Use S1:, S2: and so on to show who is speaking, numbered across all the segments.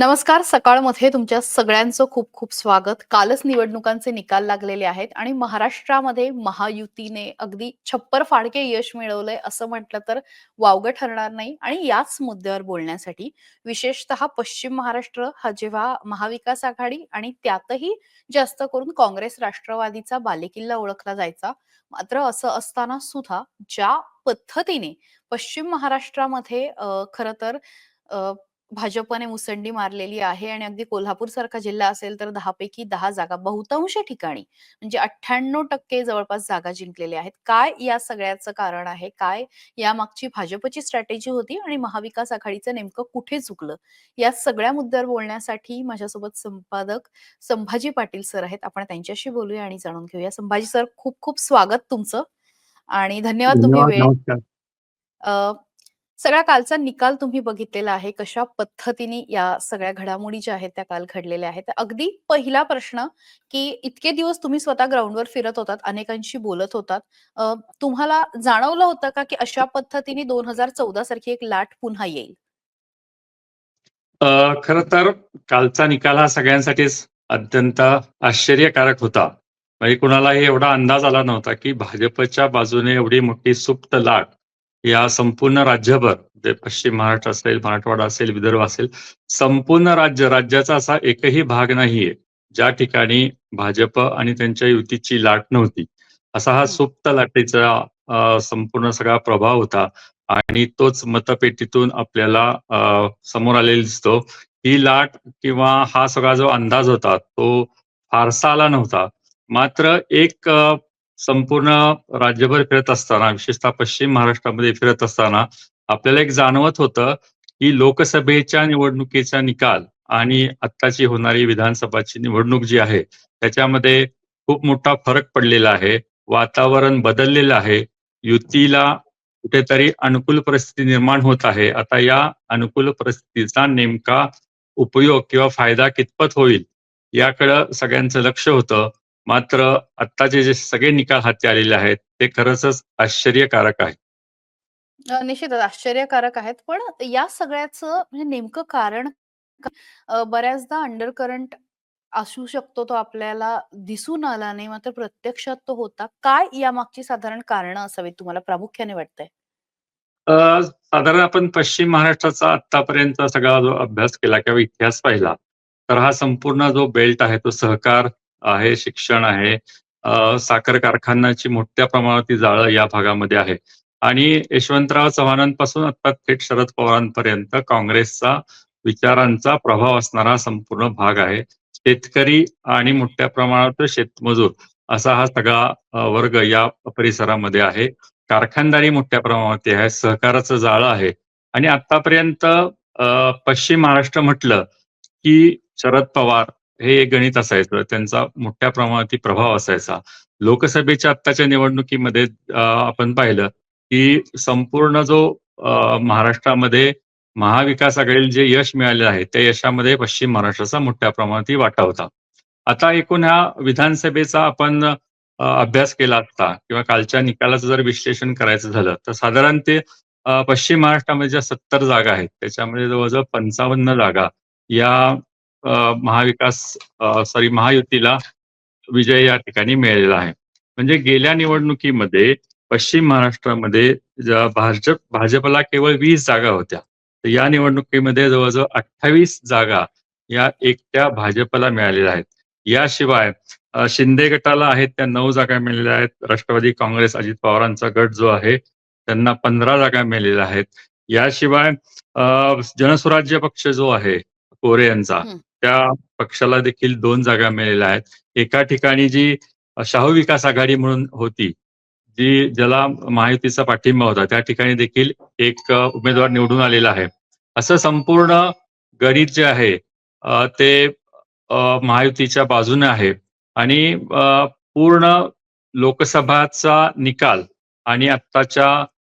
S1: नमस्कार सकाळमध्ये तुमच्या सगळ्यांचं खूप खूप स्वागत. कालच निवडणुकांचे निकाल लागलेले आहेत आणि महाराष्ट्रामध्ये महायुतीने अगदी छप्पर फाडके यश मिळवलंय असं म्हटलं तर वावगं ठरणार नाही. आणि याच मुद्द्यावर बोलण्यासाठी विशेषतः पश्चिम महाराष्ट्र हा जेव्हा महाविकास आघाडी आणि त्यातही जास्त करून काँग्रेस राष्ट्रवादीचा बालेकिल्ला ओळखला जायचा मात्र असं असताना सुद्धा ज्या पद्धतीने पश्चिम महाराष्ट्रामध्ये खरं तर भाजपने मुसंडी मारलेली आहे आणि अगदी कोल्हापूर सारखा जिल्हा असेल तर 10 पैकी 10 जागा बहुतांश ठिकाणी म्हणजे 98% जवळपास जागा जिंकलेल्या आहेत. काय या सगळ्याचं कारण आहे? काय यामागची भाजपची स्ट्रॅटेजी होती आणि महाविकास आघाडीचं नेमकं कुठे चुकलं? या सगळ्या मुद्द्यावर बोलण्यासाठी माझ्यासोबत संपादक संभाजी पाटील सर आहेत. आपण त्यांच्याशी बोलूया आणि जाणून घेऊया. संभाजी सर खूप खूप स्वागत तुमचं आणि धन्यवाद तुम्ही वेळ सगळा कालचा निकाल तुम्ही बघितलेला आहे. कशा पद्धतीने या सगळ्या घडामोडी ज्या आहेत त्या काल घडलेल्या आहेत. अगदी पहिला प्रश्न, की इतके दिवस तुम्ही स्वतः ग्राउंडवर फिरत होतात, अनेकांशी बोलत होतात. तुम्हाला जाणवलं होतं का, की अशा पद्धतीने 2014 सारखी एक लाट पुन्हा येईल?
S2: खर तर कालचा निकाल हा सगळ्यांसाठीच अत्यंत आश्चर्यकारक होता. म्हणजे कुणालाही एवढा अंदाज आला नव्हता, की भाजपच्या बाजूने एवढी मोठी सुप्त लाट या संपूर्ण राज्यभर जे पश्चिम महाराष्ट्र असेल, मराठवाडा असेल, विदर्भ असेल, संपूर्ण राज्य राज्याचा असा एकही भाग नाहीये, ज्या ठिकाणी भाजप आणि त्यांच्या युतीची लाट नव्हती. असा हा सुप्त लाटेचा संपूर्ण सगळा प्रभाव होता आणि तोच मतपेटीतून आपल्याला समोर आलेला दिसतो. ही लाट किंवा हा सगळा जो अंदाज होता, तो फारसा आला नव्हता. मात्र एक संपूर्ण राज्यभर फिरत असताना, विशेषतः पश्चिम महाराष्ट्रामध्ये फिरत असताना आपल्याला एक जाणवत होतं, की लोकसभेच्या निवडणुकीचा निकाल आणि आत्ताची होणारी विधानसभाची निवडणूक जी आहे, त्याच्यामध्ये खूप मोठा फरक पडलेला आहे. वातावरण बदललेलं आहे. युतीला कुठेतरी अनुकूल परिस्थिती निर्माण होत आहे. आता या अनुकूल परिस्थितीचा नेमका उपयोग किंवा फायदा कितपत होईल, याकडं सगळ्यांचं लक्ष होतं. मात्र आत्ताचे जे सगळे निकाल हाती आलेले आहेत, ते खरंचच आश्चर्यकारक आहे.
S1: निश्चितच आश्चर्यकारक आहेत. पण या सगळ्याचं म्हणजे नेमकं कारण बऱ्याचदा अंडर करंट असू शकतो, तो आपल्याला दिसून आला नाही, मात्र प्रत्यक्षात तो होता. काय यामागची साधारण कारणं असावीत तुम्हाला प्रामुख्याने वाटतंय?
S2: साधारण आपण पश्चिम महाराष्ट्राचा आत्तापर्यंत सगळा जो अभ्यास केला किंवा इतिहास पाहिला, तर हा संपूर्ण जो बेल्ट आहे तो सहकार आहे, शिक्षण आहे, साखर कारखान्याची मोठ्या प्रमाणावरती जाळं या भागामध्ये आहे आणि यशवंतराव चव्हाणांपासून आता थेट शरद पवारांपर्यंत काँग्रेसचा विचारांचा प्रभाव असणारा संपूर्ण भाग आहे. शेतकरी आणि मोठ्या प्रमाणात शेतमजूर असा हा सगळा वर्ग या परिसरामध्ये आहे. कारखानदारी मोठ्या प्रमाणावरती आहे, सहकाराचं जाळं आहे आणि आतापर्यंत पश्चिम महाराष्ट्र म्हटलं, की शरद पवार हे एक गणित असायचं. त्यांचा मोठ्या प्रमाणात प्रभाव असायचा. लोकसभेच्या आत्ताच्या निवडणुकीमध्ये आपण पाहिलं, की संपूर्ण जो महाराष्ट्रामध्ये महाविकास आघाडीला जे यश मिळाले आहे, त्या यशामध्ये पश्चिम महाराष्ट्राचा मोठ्या प्रमाणात वाटा होता. आता एकूण ह्या विधानसभेचा आपण अभ्यास केला असता किंवा कालच्या निकालाचं जर विश्लेषण करायचं झालं, तर साधारण ते पश्चिम महाराष्ट्रामध्ये ज्या 70 जागा आहेत, त्याच्यामध्ये जवळजवळ पंचावन्न जागा या महाविकास सॉरी महायुतीला विजय या ठिकाणी मिळालेला आहे. म्हणजे गेल्या निवडणुकीमध्ये पश्चिम महाराष्ट्रामध्ये भाजप भाजपला केवळ वीस जागा होत्या. तर या निवडणुकीमध्ये जवळजवळ अठ्ठावीस जागा या एकट्या भाजपला मिळालेल्या आहेत. याशिवाय शिंदे गटाला आहेत त्या नऊ जागा मिळालेल्या आहेत. राष्ट्रवादी काँग्रेस, अजित पवारांचा गट जो आहे, त्यांना 15 जागा मिळालेल्या आहेत. याशिवाय जनस्वराज्य पक्ष जो आहे, कोरे यांचा, त्या पक्षाला देखील दोन जागा मिळालेल्या आहेत. एका ठिकाणी जी शाहू विकास आघाडी म्हणून होती, जी ज्याला महायुतीचा पाठिंबा होता, त्या ठिकाणी देखील एक उमेदवार निवडून आलेला आहे. असं संपूर्ण गणित जे आहे ते महायुतीच्या बाजूने आहे आणि पूर्ण लोकसभाचा निकाल आणि आत्ताच्या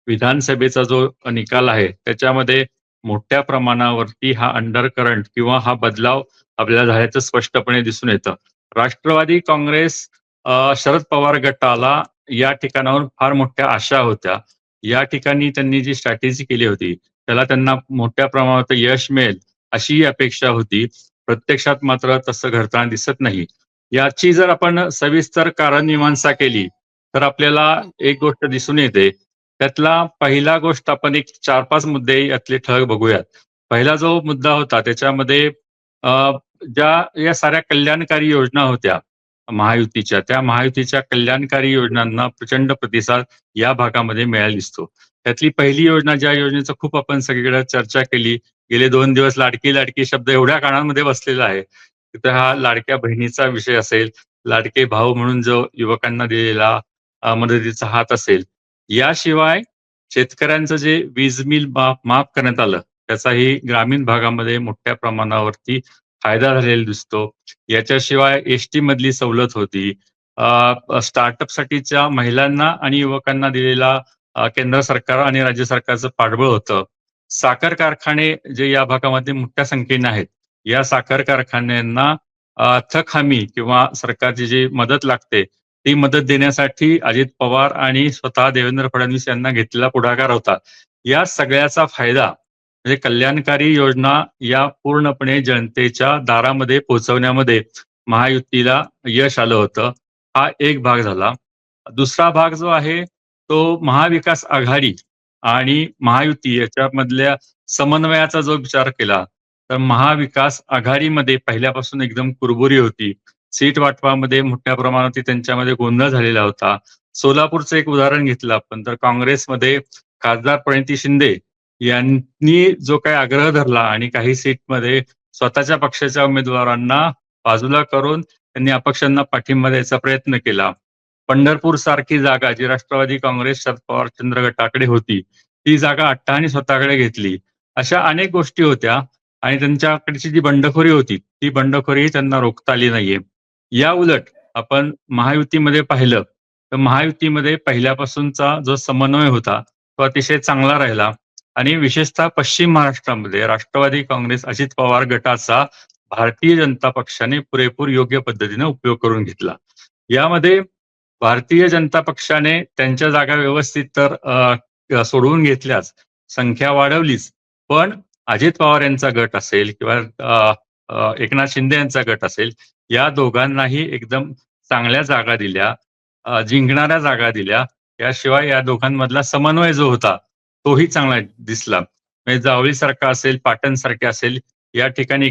S2: विधानसभेचा जो निकाल आहे, त्याच्यामध्ये मोठ्या प्रमाणावरती हा अंडर करंट किंवा हा बदलाव आपल्याला झाल्याचं स्पष्टपणे दिसून येतं. राष्ट्रवादी काँग्रेस शरद पवार गटाला या ठिकाणावर फार मोठ्या आशा होत्या. या ठिकाणी त्यांनी जी स्ट्रॅटेजी केली होती, त्याला त्यांना मोठ्या प्रमाणात यश मिळेल अशी अपेक्षा होती प्रत्यक्षात मात्र तसं घडताना दिसत नाही याची जर आपण सविस्तर कारण मीमांसा केली तर आपल्याला एक गोष्ट दिसून येते त्यातला पहिला गोष्ट आपण एक चार पाच मुद्दे यातले ठळक बघूयात. पहिला जो मुद्दा होता त्याच्यामध्ये ज्या या साऱ्या कल्याणकारी योजना होत्या महायुतीच्या त्या महायुतीच्या कल्याणकारी योजनांना प्रचंड प्रतिसाद या भागामध्ये मिळायला दिसतो. त्यातली पहिली योजना ज्या योजनेचं खूप आपण सगळीकडे चर्चा केली गेले दोन दिवस लाडकी लाडकी शब्द एवढ्या कानामध्ये बसलेला आहे. तिथे हा लाडक्या बहिणीचा विषय असेल लाडके भाऊ म्हणून जो युवकांना दिलेला मदतीचा हात असेल याशिवाय शेतकऱ्यांचं जे वीज बिल माफ माफ करण्यात आलं त्याचाही ग्रामीण भागामध्ये मोठ्या प्रमाणावरती फायदा झालेला दिसतो. याच्याशिवाय एस टी मधली सवलत होती. स्टार्टअप साठीच्या महिलांना आणि युवकांना दिलेला केंद्र सरकार आणि राज्य सरकारचं पाठबळ होतं. साखर कारखाने जे या भागामध्ये मोठ्या संख्येने आहेत या साखर कारखान्यांना थक हमी किंवा सरकारची जी मदत लागते ती मदत देण्यासाठी अजित पवार आणि स्वतः देवेंद्र फडणवीस यांना घेतलेला पुढाकार होता. या सगळ्याचा फायदा म्हणजे कल्याणकारी योजना या पूर्णपणे जनतेच्या दारामध्ये पोहोचवण्यामध्ये महायुतीला यश आलं होतं. हा एक भाग झाला. दुसरा भाग जो आहे तो महाविकास आघाडी आणि महायुती याच्यामधल्या समन्वयाचा जो विचार केला तर महाविकास आघाडीमध्ये पहिल्यापासून एकदम कुरबुरी होती. सीट वाटपामध्ये मोठ्या प्रमाणात त्यांच्यामध्ये गोंधळ झालेला होता. सोलापूरचं एक उदाहरण घेतलं आपण तर काँग्रेसमध्ये खासदार प्रणिती शिंदे यांनी जो काही आग्रह धरला आणि काही सीटमध्ये स्वतःच्या पक्षाच्या उमेदवारांना बाजूला करून त्यांनी अपक्षांना पाठिंबा द्यायचा प्रयत्न केला. पंढरपूर सारखी जागा जी राष्ट्रवादी काँग्रेस शरद पवार चंद्र गटाकडे होती ती जागा अट्टाहानी स्वतःकडे घेतली. अशा अनेक गोष्टी होत्या आणि त्यांच्याकडची जी बंडखोरी होती ती बंडखोरी त्यांना रोखता आली नाहीये. या उलट आपण महायुतीमध्ये पाहिलं तर महायुतीमध्ये पहिल्यापासूनचा जो समन्वय होता तो अतिशय चांगला राहिला. आणि विशेषतः पश्चिम महाराष्ट्रामध्ये राष्ट्रवादी काँग्रेस अजित पवार गटाचा भारतीय जनता पक्षाने पुरेपूर योग्य पद्धतीने उपयोग करून घेतला. यामध्ये भारतीय जनता पक्षाने त्यांच्या जागा व्यवस्थित तर सोडवून घेतल्याच संख्या वाढवलीच. पण अजित पवार यांचा गट असेल किंवा एकनाथ शिंदे यांचा गट असेल या दोघांनाही एकदम चांगल्या जागा दिल्या जिंकणाऱ्या जागा दिल्या. याशिवाय या दोघांमधला समन्वय जो होता तोही चांगला दिसला. म्हणजे जावळी सारखा असेल पाटण सारखे असेल या ठिकाणी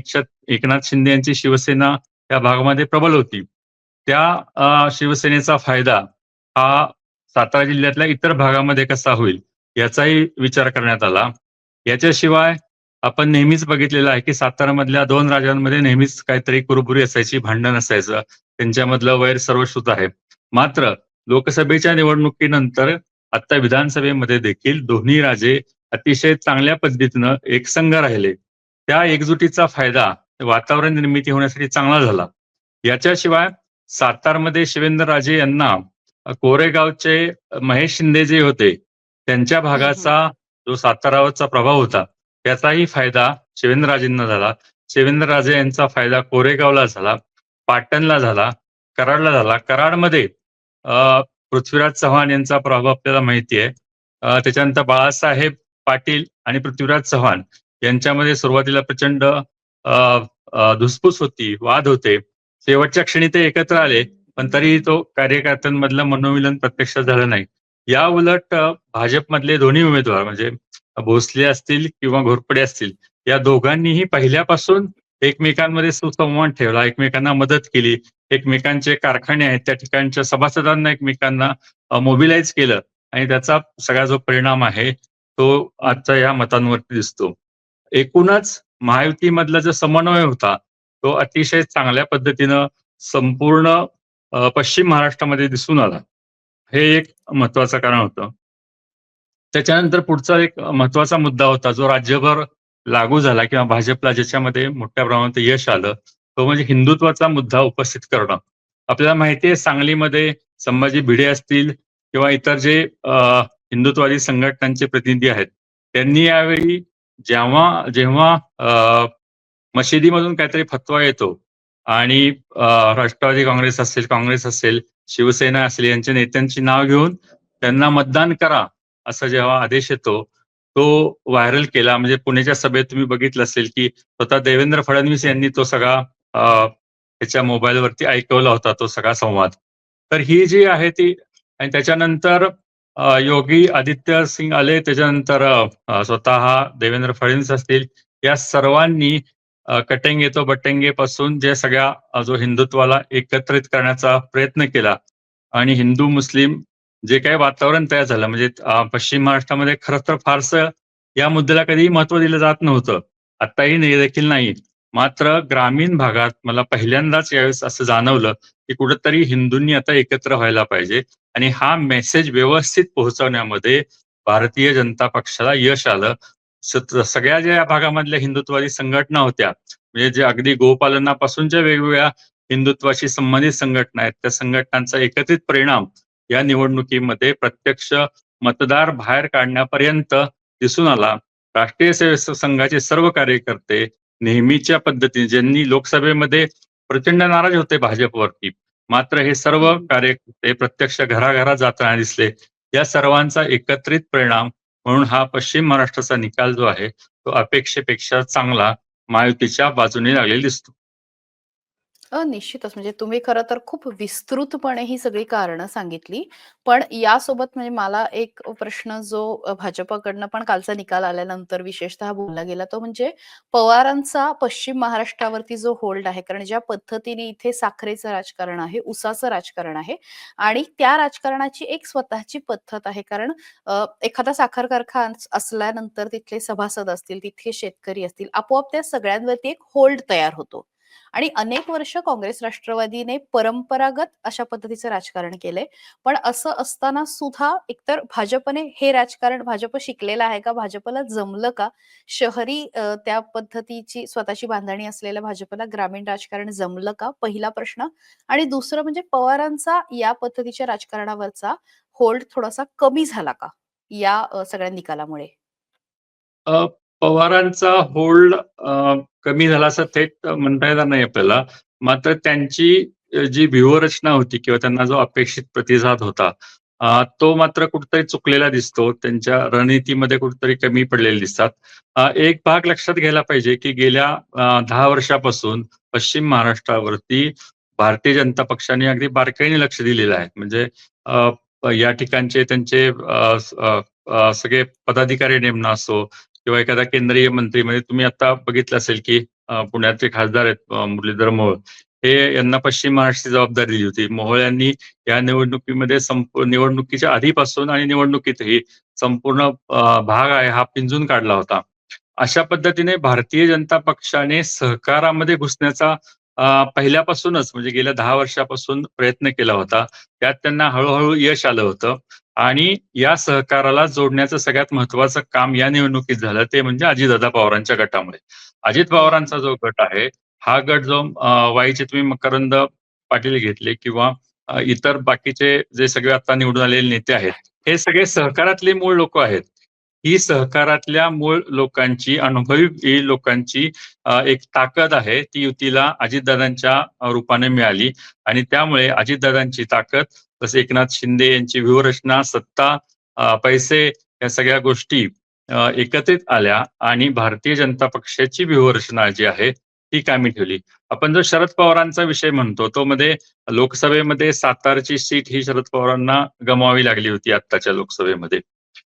S2: एकनाथ शिंदे यांची शिवसेना या भागामध्ये प्रबल होती. त्या शिवसेनेचा फायदा हा सातारा जिल्ह्यातल्या इतर भागामध्ये कसा होईल याचाही विचार करण्यात आला. याच्याशिवाय आपण नेहमीच बघितलेलं आहे की सातारामधल्या दोन राजांमध्ये नेहमीच काहीतरी कुरबुरी असायची भांडण असायचं. त्यांच्यामधलं वैर सर्वश्रुत आहे. मात्र लोकसभेच्या निवडणुकीनंतर आता विधानसभेमध्ये देखील दोन्ही राजे अतिशय चांगल्या पद्धतीनं एकसंघ राहिले. त्या एकजुटीचा फायदा वातावरण निर्मिती होण्यासाठी चांगला झाला. याच्याशिवाय सातारमध्ये शिवेंद्र राजे यांना कोरेगावचे महेश शिंदे जे होते त्यांच्या भागाचा जो सातारावरचा प्रभाव होता याचाही फायदा शिवेंद्रराजेंना झाला. शिवेंद्रराजे यांचा फायदा कोरेगावला झाला पाटणला झाला कराडला झाला. कराडमध्ये पृथ्वीराज चव्हाण यांचा प्रभाव आपल्याला माहिती आहे. त्याच्यानंतर बाळासाहेब पाटील आणि पृथ्वीराज चव्हाण यांच्यामध्ये सुरुवातीला प्रचंड धुसफूस होती वाद होते. शेवटच्या क्षणी ते एकत्र आले पण तरीही तो कार्यकर्त्यांमधलं मनोमिलन प्रत्यक्षात झालं नाही. या उलट भाजपमधले दोन्ही उमेदवार म्हणजे भोसले असतील किंवा घोरपडे असतील या दोघांनीही पहिल्यापासून एकमेकांमध्ये सुसंवाद ठेवला एकमेकांना मदत केली एकमेकांचे कारखाने आहेत त्या ठिकाणच्या सभासदांना एकमेकांना मोबिलाइज केलं आणि त्याचा सगळा जो परिणाम आहे तो आजच्या या मतांवरती दिसतो. एकूणच महायुतीमधला जो समन्वय होता तो अतिशय चांगल्या पद्धतीनं संपूर्ण पश्चिम महाराष्ट्रामध्ये दिसून आला. हे एक महत्वाचं कारण होतं. त्याच्यानंतर पुढचा एक महत्त्वाचा मुद्दा होता जो राज्यभर लागू झाला किंवा भाजपला ज्याच्यामध्ये मोठ्या प्रमाणात यश आलं तो म्हणजे हिंदुत्वाचा मुद्दा उपस्थित करणं. आपल्याला माहिती आहे सांगलीमध्ये संभाजी भिडे असतील किंवा इतर जे हिंदुत्वादी संघटनांचे प्रतिनिधी आहेत त्यांनी यावेळी जेव्हा जेव्हा मशिदीमधून काहीतरी फतवा येतो आणि राष्ट्रवादी काँग्रेस असेल काँग्रेस असेल शिवसेना असेल यांच्या नेत्यांची नाव घेऊन त्यांना मतदान करा असा जेव्हा आदेश येतो तो व्हायरल केला. म्हणजे पुण्याच्या सभेत तुम्ही बघितलं असेल की स्वतः देवेंद्र फडणवीस यांनी तो सगळा त्याच्या मोबाईलवरती ऐकवला होता तो सगळा संवाद. तर ही जी आहे ती आणि त्याच्यानंतर योगी आदित्य सिंग आले. त्याच्यानंतर स्वतः देवेंद्र फडणवीस असतील. या सर्वांनी कटेंगे तो बटेंगे पासून जे सगळ्या जो हिंदुत्वाला एकत्रित करण्याचा प्रयत्न केला. आणि हिंदू मुस्लिम जे काही वातावरण तयार झालं म्हणजे पश्चिम महाराष्ट्रामध्ये खर तर फारसं या मुद्द्याला कधीही महत्त्व दिलं जात नव्हतं. आताही नाही देखील नाही. मात्र ग्रामीण भागात मला पहिल्यांदाच यावेळेस असं जाणवलं की कुठंतरी हिंदूंनी आता एकत्र व्हायला पाहिजे आणि हा मेसेज व्यवस्थित पोहोचवण्यामध्ये भारतीय जनता पक्षाला यश आलं. सगळ्या ज्या भागामधल्या हिंदुत्वादी संघटना होत्या म्हणजे जे अगदी गोपालनापासूनच्या वेगवेगळ्या हिंदुत्वाशी संबंधित संघटना आहेत त्या संघटनांचा एकत्रित परिणाम या निवडणुकीमध्ये प्रत्यक्ष मतदार बाहेर काढण्यापर्यंत दिसून आला. राष्ट्रीय सेवा संघाचे सर्व कार्यकर्ते नेहमीच्या पद्धतीने ज्यांनी लोकसभेमध्ये प्रचंड नाराज होते भाजपवरती मात्र हे सर्व कार्यकर्ते प्रत्यक्ष घराघरात जाताना दिसले. या सर्वांचा एकत्रित परिणाम म्हणून हा पश्चिम महाराष्ट्राचा निकाल जो आहे तो अपेक्षेपेक्षा चांगला महायुतीच्या बाजूने लागलेला दिसतो.
S1: अ, निश्चितच म्हणजे तुम्ही खरं तर खूप विस्तृतपणे ही सगळी कारणं सांगितली. पण यासोबत म्हणजे मला एक प्रश्न जो अ, भाजपकडनं पण कालचा निकाल आल्यानंतर विशेषतः बोलला गेला तो म्हणजे पवारांचा पश्चिम महाराष्ट्रावरती जो होल्ड आहे. कारण ज्या पद्धतीने इथे साखरेचं राजकारण आहे, उसाचं राजकारण आहे आणि त्या राजकारणाची एक स्वतःची पद्धत आहे. कारण अ, एखादा साखर कारखाना असल्यानंतर तिथले सभासद असतील, तिथले शेतकरी असतील, आपोआप त्या सगळ्यांवरती एक होल्ड तयार होतो. आणि अनेक वर्ष काँग्रेस राष्ट्रवादीने परंपरागत अशा पद्धतीचं राजकारण केलंय. पण असं असताना सुद्धा एकतर भाजपने हे राजकारण भाजप शिकलेलं आहे का? भाजपला जमलं का? शहरी त्या पद्धतीची स्वतःची बांधणी असलेल्या भाजपला ग्रामीण राजकारण जमलं का? पहिला प्रश्न. आणि दुसरं म्हणजे पवारांचा या पद्धतीच्या राजकारणावरचा होल्ड थोडासा कमी झाला का? या सगळ्या निकालामुळे?
S2: पवारांचा होल्ड कमी झाला असं थेट म्हणता येणार नाही आपल्याला. मात्र त्यांची जी व्यूहरचना होती किंवा त्यांना जो अपेक्षित प्रतिसाद होता तो मात्र कुठेतरी चुकलेला दिसतो. त्यांच्या रणनीतीमध्ये कुठेतरी कमी पडलेले दिसतात. एक भाग लक्षात घ्यायला पाहिजे की गेल्या दहा वर्षापासून पश्चिम महाराष्ट्रावरती भारतीय जनता पक्षाने अगदी बारकाईने लक्ष दिलेलं आहे. म्हणजे या ठिकाणचे त्यांचे सगळे पदाधिकारी नेमणं असो किंवा एखादा केंद्रीय मंत्री म्हणजे तुम्ही आता बघितलं असेल की पुण्याचे खासदार आहेत मुरलीधर मोहोळ हे यांना पश्चिम महाराष्ट्राची जबाबदारी दिली होती. मोहोळ यांनी या निवडणुकीमध्ये संपूर्ण निवडणुकीच्या आधीपासून आणि निवडणुकीतही संपूर्ण भाग आहे हा पिंजून काढला होता. अशा पद्धतीने भारतीय जनता पक्षाने सहकारामध्ये घुसण्याचा पहिल्यापासूनच म्हणजे गेल्या दहा वर्षापासून प्रयत्न केला होता. त्यात त्यांना हळूहळू यश आलं होतं. आणि या सहकाराला जोडण्याचं सगळ्यात महत्वाचं काम या निवडणुकीत झालं ते म्हणजे अजितदादा पवारांच्या गटामुळे. अजित पवारांचा जो गट आहे हा गट जो वाईचे तुम्ही मकरंद पाटील घेतले किंवा इतर बाकीचे जे सगळे आता निवडून आलेले नेते आहेत हे सगळे सहकारातले मूळ लोक आहेत. ही सहकारातल्या मूळ लोकांची अनुभवी लोकांची एक ताकद आहे. ती युतीला अजितदादांच्या रूपाने मिळाली आणि त्यामुळे अजितदादांची ताकद तसे एकनाथ शिंदे यांची व्यूहरचना सत्ता पैसे या सगळ्या गोष्टी एकत्रित आल्या आणि भारतीय जनता पक्षाची व्यूहरचना जी आहे ती कामी ठेवली. आपण जो शरद पवारांचा विषय म्हणतो तो मध्ये लोकसभेमध्ये सातारची सीट ही शरद पवारांना गमवावी लागली होती आत्ताच्या लोकसभेमध्ये.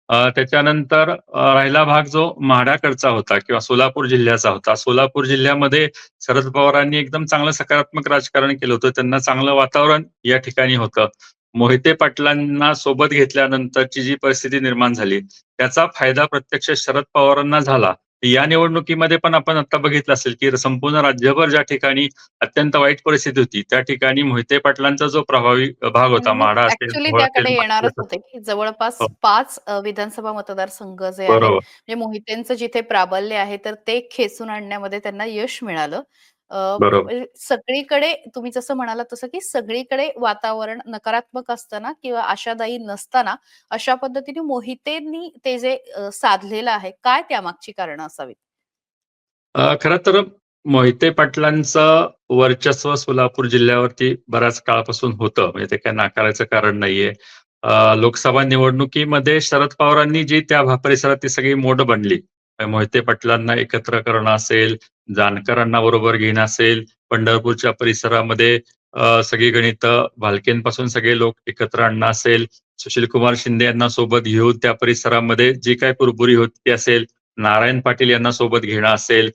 S2: त्याच्यानंतर राहिला भाग जो म्हाडाकडचा होता किंवा सोलापूर जिल्ह्याचा होता. सोलापूर जिल्ह्यामध्ये शरद पवारांनी एकदम चांगलं सकारात्मक राजकारण केलं होतं. त्यांना चांगलं वातावरण या ठिकाणी होतं. मोहिते पाटलांना सोबत घेतल्यानंतरची जी परिस्थिती निर्माण झाली त्याचा फायदा प्रत्यक्ष शरद पवारांना झाला. या निवडणुकीमध्ये पण आपण आता बघितलं असेल की संपूर्ण राज्यभर ज्या ठिकाणी अत्यंत वाईट परिस्थिती होती त्या ठिकाणी मोहिते पाटलांचा जो प्रभावी भाग होता
S1: मी
S2: माढा असेल
S1: त्याकडे येणारच होते, की जवळपास
S2: हो,
S1: 5 अ, विधानसभा मतदारसंघ जे
S2: बरोबर
S1: म्हणजे मोहितेंचं जिथे प्राबल्य आहे, तर ते खेचून आणण्यामध्ये त्यांना यश मिळालं. म्हणजे सगळीकडे तुम्ही जसं म्हणालात तसं, की सगळीकडे वातावरण नकारात्मक असताना किंवा आशादायी नसताना, अशा पद्धतीने मोहितेंनी ते जे साधलेलं आहे, काय त्यामागची कारणं असावीत?
S2: खरं तर मोहिते पाटलांचं वर्चस्व सोलापूर जिल्ह्यावरती बऱ्याच काळापासून होतं म्हणजे ते काही नाकारायचं कारण नाहीये लोकसभा निवडणुकीमध्ये शरद पवारांनी जी त्या परिसरात ती सगळी मोड बनली. मोहिते पाटलांना एकत्र करणं असेल, जानकरांना बरोबर घेणं असेल, पंढरपूरच्या परिसरामध्ये सगळी गणित भालकेंपासून सगळे लोक एकत्र आणणं असेल, सुशीलकुमार शिंदे यांना सोबत घेऊन त्या परिसरामध्ये जी काय कुरबुरी होती ती असेल, नारायण पाटील यांना सोबत घेणं असेल,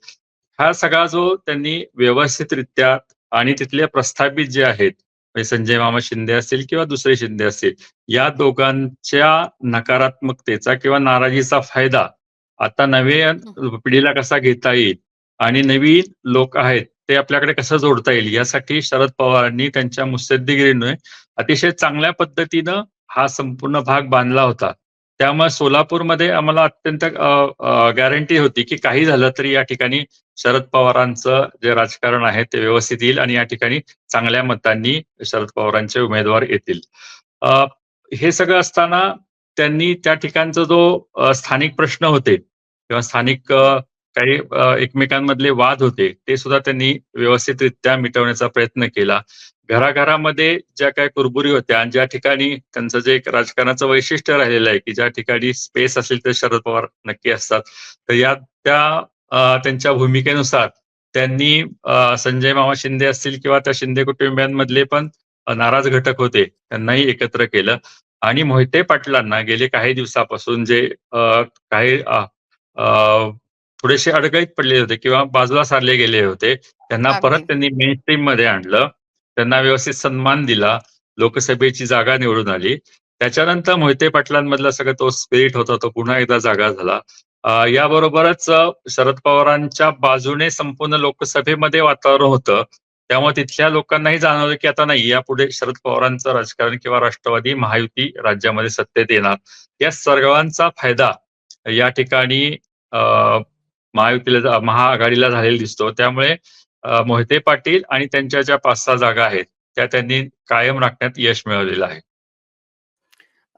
S2: हा सगळा जो त्यांनी व्यवस्थितरित्या आणि तिथले प्रस्थापित जे आहेत, म्हणजे संजय मामा शिंदे असतील किंवा दुसरे शिंदे असतील, या दोघांच्या नकारात्मकतेचा किंवा नाराजीचा फायदा आता नव्या पिढीला कसा घेता येईल आणि नवीन लोक आहेत ते आपल्याकडे कसं जोडता येईल यासाठी शरद पवारांनी त्यांच्या मुत्सद्देगिरीने अतिशय चांगल्या पद्धतीनं हा संपूर्ण भाग बांधला होता. त्यामुळे सोलापूरमध्ये आम्हाला अत्यंत गॅरंटी होती की काही झालं तरी या ठिकाणी शरद पवारांचं जे राजकारण आहे ते व्यवस्थित येईल आणि या ठिकाणी चांगल्या मतांनी शरद पवारांचे उमेदवार येतील. हे सगळं असताना त्यांनी त्या ठिकाणचा जो स्थानिक प्रश्न होते किंवा स्थानिक काही एकमेकांमधले वाद होते ते सुद्धा त्यांनी व्यवस्थितरित्या मिटवण्याचा प्रयत्न केला. घराघरामध्ये ज्या काही कुरबुरी होत्या आणि ज्या ठिकाणी त्यांचं जे एक राजकारणाचं वैशिष्ट्य राहिलेलं आहे की ज्या ठिकाणी स्पेस असेल तर शरद पवार नक्की असतात. तर या त्या त्यांच्या भूमिकेनुसार त्यांनी संजय मामा शिंदे असतील किंवा त्या शिंदे कुटुंबियांमधले पण नाराज घटक होते त्यांनाही एकत्र केलं आणि मोहिते पाटलांना गेले काही दिवसापासून जे काही थोडेसे अडगळीत पडले होते किंवा बाजूला सारले गेले होते. त्यांना परत. त्यांनी मेन स्ट्रीममध्ये आणलं. त्यांना व्यवस्थित सन्मान दिला. लोकसभेची जागा निवडून आली. त्याच्यानंतर मोहिते पाटलांमधला सगळा तो स्पिरिट होता तो पुन्हा एकदा जागा झाला. याबरोबरच शरद पवारांच्या बाजूने संपूर्ण लोकसभेमध्ये वातावरण होतं. त्यामुळे तिथल्या लोकांनाही जाणवलं की आता नाही यापुढे शरद पवारांचं राजकारण किंवा राष्ट्रवादी महायुती राज्यामध्ये सत्तेत येणार. या सर्वांचा फायदा या ठिकाणी महायुतीला महाआघाडीला झालेला दिसतो. त्यामुळे मोहिते पाटील आणि त्यांच्या ज्या 5-6 जागा आहेत त्या त्यांनी कायम राखण्यात यश मिळवलेलं आहे.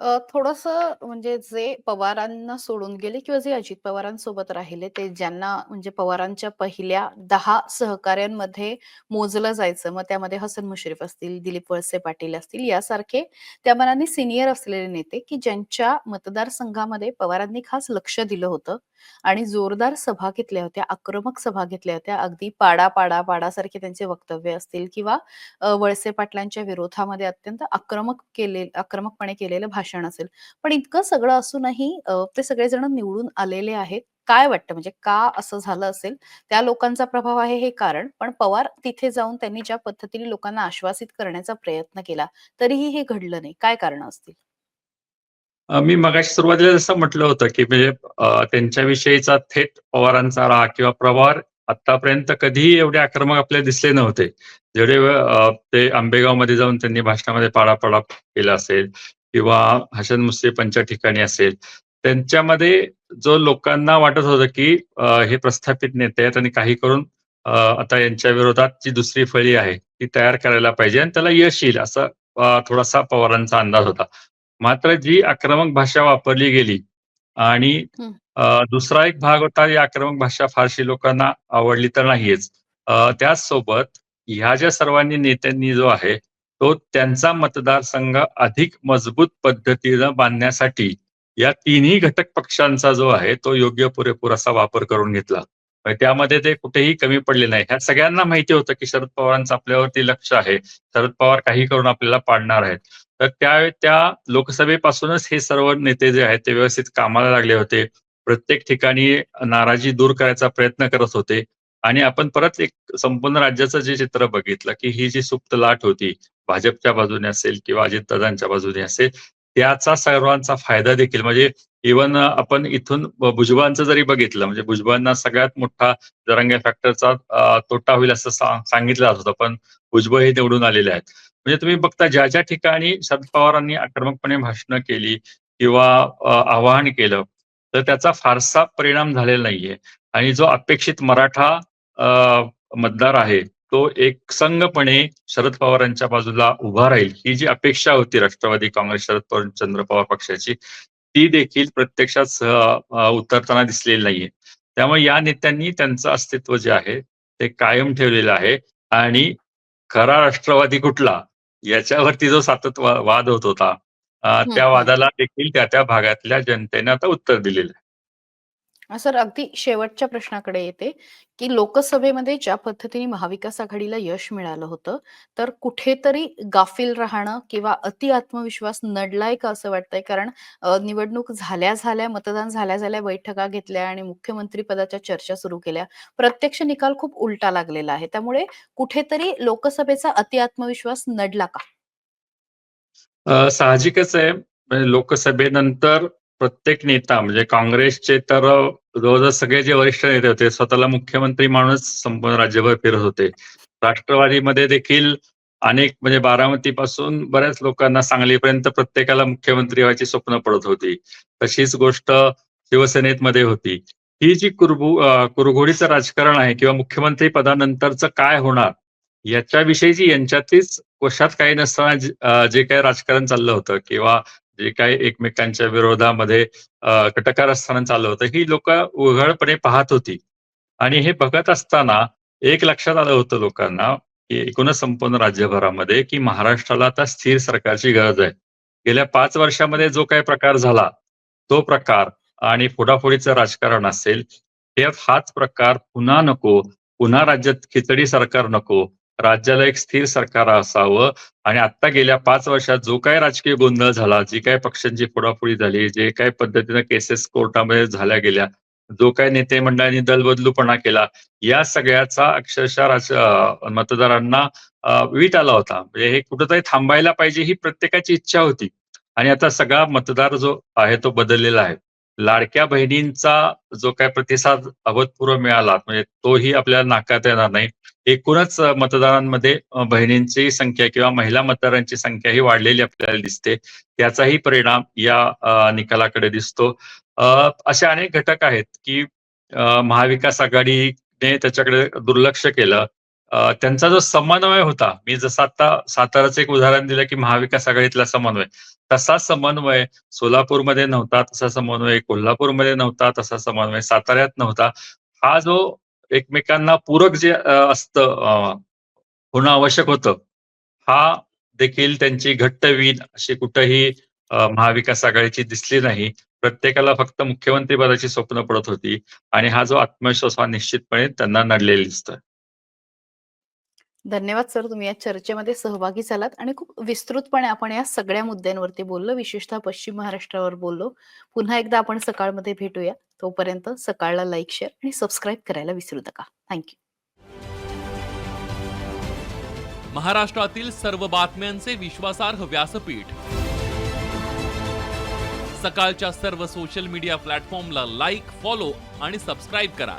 S1: अ, थोडंसं म्हणजे जे पवारांना सोडून गेले किंवा जे अजित पवारांसोबत राहिले ते ज्यांना म्हणजे पवारांच्या पहिल्या दहा सहकाऱ्यांमध्ये मोजलं जायचं. मग त्यामध्ये हसन मुश्रीफ असतील, दिलीप वळसे पाटील असतील यासारखे त्या मनाने सिनियर असलेले नेते की ज्यांच्या मतदारसंघामध्ये पवारांनी खास लक्ष दिलं होतं आणि जोरदार सभा घेतल्या होत्या, आक्रमक सभा घेतल्या होत्या. अगदी पाडा, पाडा, पाडासारखे त्यांचे वक्तव्य असतील किंवा अ, वळसे पाटलांच्या विरोधामध्ये अत्यंत आक्रमक केले आक्रमकपणे केलेलं भाषण असेल. पण इतकं सगळं असूनही ते सगळेजण निवडून आलेले आहेत. काय वाटतं म्हणजे का असं झालं असेल? त्या लोकांचा प्रभाव आहे हे कारण. पण पवार तिथे जाऊन त्यांनी ज्या पद्धतीने लोकांना आश्वासित करण्याचा प्रयत्न केला, तरीही हे घडलं नाही. काय कारण असतील?
S2: मी मगाशी सुरुवातीला जसं म्हटलं होतं, की म्हणजे त्यांच्याविषयीचा थेट पवारांचा राग किंवा प्रवार आतापर्यंत कधीही एवढे आक्रमक आपल्याला दिसले नव्हते. जेवढे ते आंबेगावमध्ये जाऊन त्यांनी भाषणामध्ये पाडापाडा केला असेल किंवा हसन मुश्रीफांच्या ठिकाणी असेल. त्यांच्यामध्ये जो लोकांना वाटत होतं, की हे प्रस्थापित नेते आहेत आणि काही करून आता यांच्या विरोधात जी दुसरी फळी आहे ती तयार करायला पाहिजे आणि त्याला यश येईल असा थोडासा पवारांचा अंदाज होता. मात्र जी आक्रमक भाषा वापरली गेली आणि दुसरा एक भाग होता ही आक्रमक भाषा फारशी लोकांना आवडली तर नाहीच. अ, त्याचसोबत ह्या ज्या सर्वांनी नेत्यांनी जो आहे तो त्यांचा मतदारसंघ अधिक मजबूत पद्धतीनं बांधण्यासाठी या तिन्ही घटक पक्षांचा जो आहे तो योग्य पुरेपूर असा वापर करून घेतला. म्हणजे त्यामध्ये ते कुठेही कमी पडले नाही. ह्या सगळ्यांना माहिती होतं, की शरद पवारांचं आपल्यावरती लक्ष आहे. शरद पवार काही करून आपल्याला पाडणार आहेत. तर त्या त्या लोकसभेपासूनच हे सर्व नेते जे आहेत ते व्यवस्थित कामाला लागले होते. प्रत्येक ठिकाणी नाराजी दूर करायचा प्रयत्न करत होते आणि आपण परत एक संपूर्ण राज्याचं जे चित्र बघितलं, की ही जी सुप्त लाट होती भाजपच्या बाजूने असेल किंवा अजितदादांच्या बाजूने असेल, त्याचा सर्वांचा फायदा देखील म्हणजे इव्हन आपण इथून भुजबळांचं जरी बघितलं म्हणजे भुजबळांना सगळ्यात मोठा जरांगे फॅक्टरचा तोटा होईल असं सांगितलं जात होतं. पण भुजबळ हे निवडून आलेले आहेत. म्हणजे तुम्ही बघता ज्या ज्या ठिकाणी शरद पवारांनी आक्रमकपणे भाषणं केली किंवा आवाहन केलं, तर त्याचा फारसा परिणाम झालेला नाहीये आणि जो अपेक्षित मराठा मतदार आहे तो एकसंघपणे शरद पवारांच्या बाजूला उभा राहील ही जी अपेक्षा होती राष्ट्रवादी काँग्रेस, शरद पवार चंद्र पवार पक्षाची, ती देखील प्रत्यक्षात उतरताना दिसलेली नाहीये. त्यामुळे या नेत्यांनी त्यांचं अस्तित्व जे आहे ते कायम ठेवलेलं आहे आणि खरा राष्ट्रवादी कुठला? याच्यावरती जो सतत वा वाद होत होता त्या. वादाला देखील त्या त्या भागातल्या जनतेने आता उत्तर दिलेलं आहे.
S1: सर अगदी शेवटच्या प्रश्नाकडे येते, की लोकसभेमध्ये ज्या पद्धतीने महाविकास आघाडीला यश मिळालं होतं, तर कुठेतरी गाफील राहणं किंवा अति आत्मविश्वास नडलाय का असं वाटतंय? कारण निवडणूक झाल्या-झाल्या, मतदान झाल्या-झाल्या बैठका घेतल्या आणि मुख्यमंत्री पदाच्या चर्चा सुरू केल्या. प्रत्यक्ष निकाल खूप उलटा लागलेला आहे. त्यामुळे कुठेतरी लोकसभेचा अति आत्मविश्वास नडला का?
S2: साहजिकच आहे. म्हणजे लोकसभेनंतर प्रत्येक नेता म्हणजे काँग्रेसचे तर जवळजवळ सगळे जे वरिष्ठ नेते होते, स्वतःला मुख्यमंत्री माणूस संपूर्ण राज्यभर फिरत होते. राष्ट्रवादीमध्ये देखील अनेक म्हणजे बारामतीपासून बऱ्याच लोकांना सांगलीपर्यंत प्रत्येकाला मुख्यमंत्री व्हायची स्वप्न पडत होती. तशीच गोष्ट शिवसेनेमध्ये होती. ही जी कुरबु कुरघोडीचं राजकारण आहे किंवा मुख्यमंत्री पदानंतरचं काय होणार, याच्याविषयीची यांच्यातीच कोशात काही नसताना जे काही राजकारण चाललं होतं किंवा जे काही एकमेकांच्या विरोधामध्ये कटकारस्थान चाललं होतं, ही लोक उघडपणे पाहत होती. आणि हे बघत असताना एक लक्षात आलं होतं लोकांना, की एकूणच संपूर्ण राज्यभरामध्ये, की महाराष्ट्राला आता स्थिर सरकारची गरज आहे. गेल्या पाच वर्षामध्ये जो काही प्रकार झाला, तो प्रकार आणि फोडाफोडीचं राजकारण असेल, हे हाच प्रकार पुन्हा नको. पुन्हा राज्यात खिचडी सरकार नको. राज्याला एक स्थिर सरकार असावं आणि आता गेल्या पाच वर्षात जो काही राजकीय गोंधळ झाला, जी काही पक्षांची फोडाफोडी झाली, जे काही पद्धतीनं केसेस कोर्टामध्ये झाल्या गेल्या, जो काय नेते मंडळांनी दलबदलूपणा केला, या सगळ्याचा अक्षरशः राज मतदारांना वीट आला होता. म्हणजे हे कुठंतरी थांबायला पाहिजे ही प्रत्येकाची इच्छा होती. आणि आता सगळा मतदार जो आहे तो बदललेला आहे. लाडक्या बहिणींचा जो काय प्रतिसाद अभूतपूर्व मिळाला, म्हणजे तोही आपल्याला नाकारता येणार नाही. एकूणच मतदारांमध्ये बहिणींची संख्या किंवा महिला मतदारांची संख्या ही वाढलेली आपल्याला दिसते. त्याचाही परिणाम या निकालाकडे दिसतो. असे अनेक घटक आहेत, की महाविकास आघाडीने त्याच्याकडे दुर्लक्ष केलं. त्यांचा जो समन्वय होता, मी जसं आता साताराचं एक उदाहरण दिलं, की महाविकास आघाडीतला समन्वय. तसा समन्वय सोलापूरमध्ये नव्हता, तसा समन्वय कोल्हापूरमध्ये नव्हता, तसा समन्वय साताऱ्यात नव्हता. हा जो एकमेकांना पूरक जे असतं होणं आवश्यक होतं, हा देखील त्यांची घट्ट वीण अशी कुठंही महाविकास आघाडीची दिसली नाही. प्रत्येकाला फक्त मुख्यमंत्री पदाची स्वप्न पडत होती आणि हा जो आत्मविश्वास हा निश्चितपणे त्यांना नडलेला दिसतोय.
S1: धन्यवाद सर, तुम्ही या चर्चेमध्ये सहभागी झालात आणि खूप विस्तृतपणे आपण या सगळ्या मुद्द्यांवरती बोललो, विशेषतः पश्चिम महाराष्ट्रावर बोललो. पुन्हा एकदा आपण सकाळमध्ये भेटूया. तोपर्यंत सकाळला लाईक, शेअर आणि सबस्क्राईब करायला विसरू नका. थँक्यू
S3: महाराष्ट्रातील सर्व बातम्यांचे विश्वासार्ह व्यासपीठ सकाळच्या सर्व सोशल मीडिया प्लॅटफॉर्मला लाईक फॉलो आणि सबस्क्राईब करा